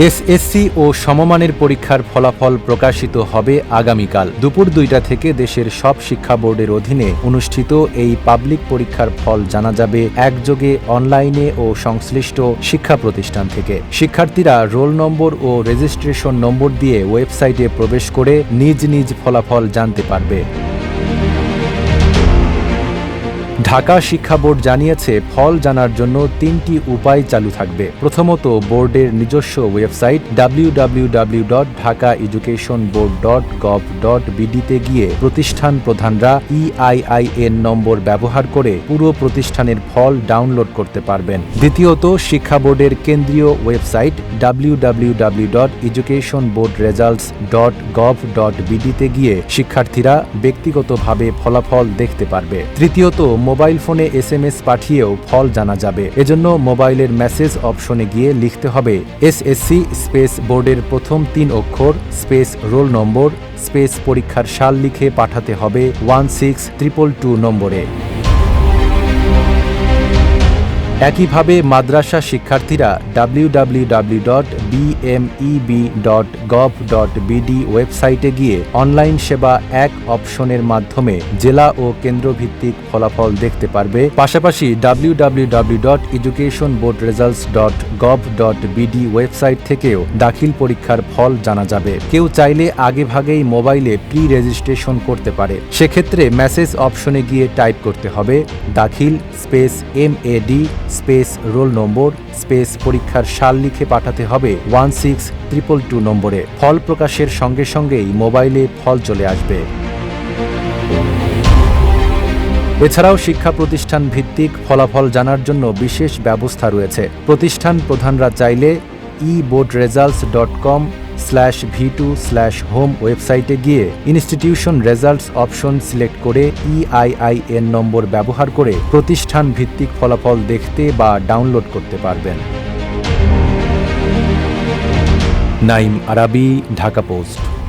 SSC ও সমমানের পরীক্ষার ফলাফল প্রকাশিত হবে আগামীকাল। দুপুর দুইটা থেকে দেশের সব শিক্ষা বোর্ডের অধীনে অনুষ্ঠিত এই পাবলিক পরীক্ষার ফল জানা যাবে একযোগে অনলাইনে ও সংশ্লিষ্ট শিক্ষা প্রতিষ্ঠান থেকে। শিক্ষার্থীরা রোল নম্বর ও রেজিস্ট্রেশন নম্বর দিয়ে ওয়েবসাইটে প্রবেশ করে নিজ নিজ ফলাফল জানতে পারবে। ঢাকা শিক্ষা বোর্ড জানিয়েছে, ফল জানার জন্য তিনটি উপায় চালু থাকবে। প্রথমত, বোর্ডের নিজস্ব website W dot Dhaka education board dot gov dot বিডিতে গিয়ে প্রতিষ্ঠান প্রধানরা E ইআইআইএন নম্বর ব্যবহার করে পুরো প্রতিষ্ঠানের ফল ডাউনলোড করতে পারবেন। দ্বিতীয়ত, শিক্ষা বোর্ডের কেন্দ্রীয় website W dot education board results dot gov dot বিডিতে গিয়ে শিক্ষার্থীরা ব্যক্তিগতভাবে ফলাফল দেখতে পারবে। তৃতীয়ত মোবাইল ফোনে এস এম এস পাঠিয়েও ফল জানা যাবে। এজন্য মোবাইলের মেসেজ অপশনে গিয়ে লিখতে হবে এস এসএসসি স্পেস বোর্ডের প্রথম তিন অক্ষর, স্পেস রোল নম্বর, স্পেস পরীক্ষার সাল লিখে পাঠাতে হবে ওয়ান সিক্স ট্রিপল টু নম্বরে। একইভাবে মাদ্রাসা শিক্ষার্থীরা বিডি ওয়েবসাইটে গিয়ে অনলাইন সেবা এক অপশনের মাধ্যমে জেলা ও কেন্দ্রভিত্তিক ফলাফল দেখতে পারবে। পাশাপাশি বিডি ওয়েবসাইট থেকেও দাখিল পরীক্ষার ফল জানা যাবে। কেউ চাইলে আগেভাগেই মোবাইলে প্রি রেজিস্ট্রেশন করতে পারে। সেক্ষেত্রে মেসেজ অপশনে গিয়ে টাইপ করতে হবে, দাখিল space M AD space roll number, space পরীক্ষার সাল লিখে পাঠাতে হবে ওয়ান সিক্স ট্রিপল টু নম্বরে। ফল প্রকাশের সঙ্গে সঙ্গেই মোবাইলে ফল চলে আসবে। এছাড়াও শিক্ষা প্রতিষ্ঠান ভিত্তিক ফলাফল জানার জন্য বিশেষ ব্যবস্থা রয়েছে। প্রতিষ্ঠান প্রধানরা চাইলে E board results dot com slash V two slash home ওয়েবসাইটে গিয়ে ইনস্টিটিউশন রেজাল্টস অপশন সিলেক্ট করে E ইআইআইএন নম্বর ব্যবহার করে প্রতিষ্ঠান ভিত্তিক ফলাফল দেখতে বা ডাউনলোড করতে পারবেন। নাইম আরাবি, ঢাকা পোস্ট।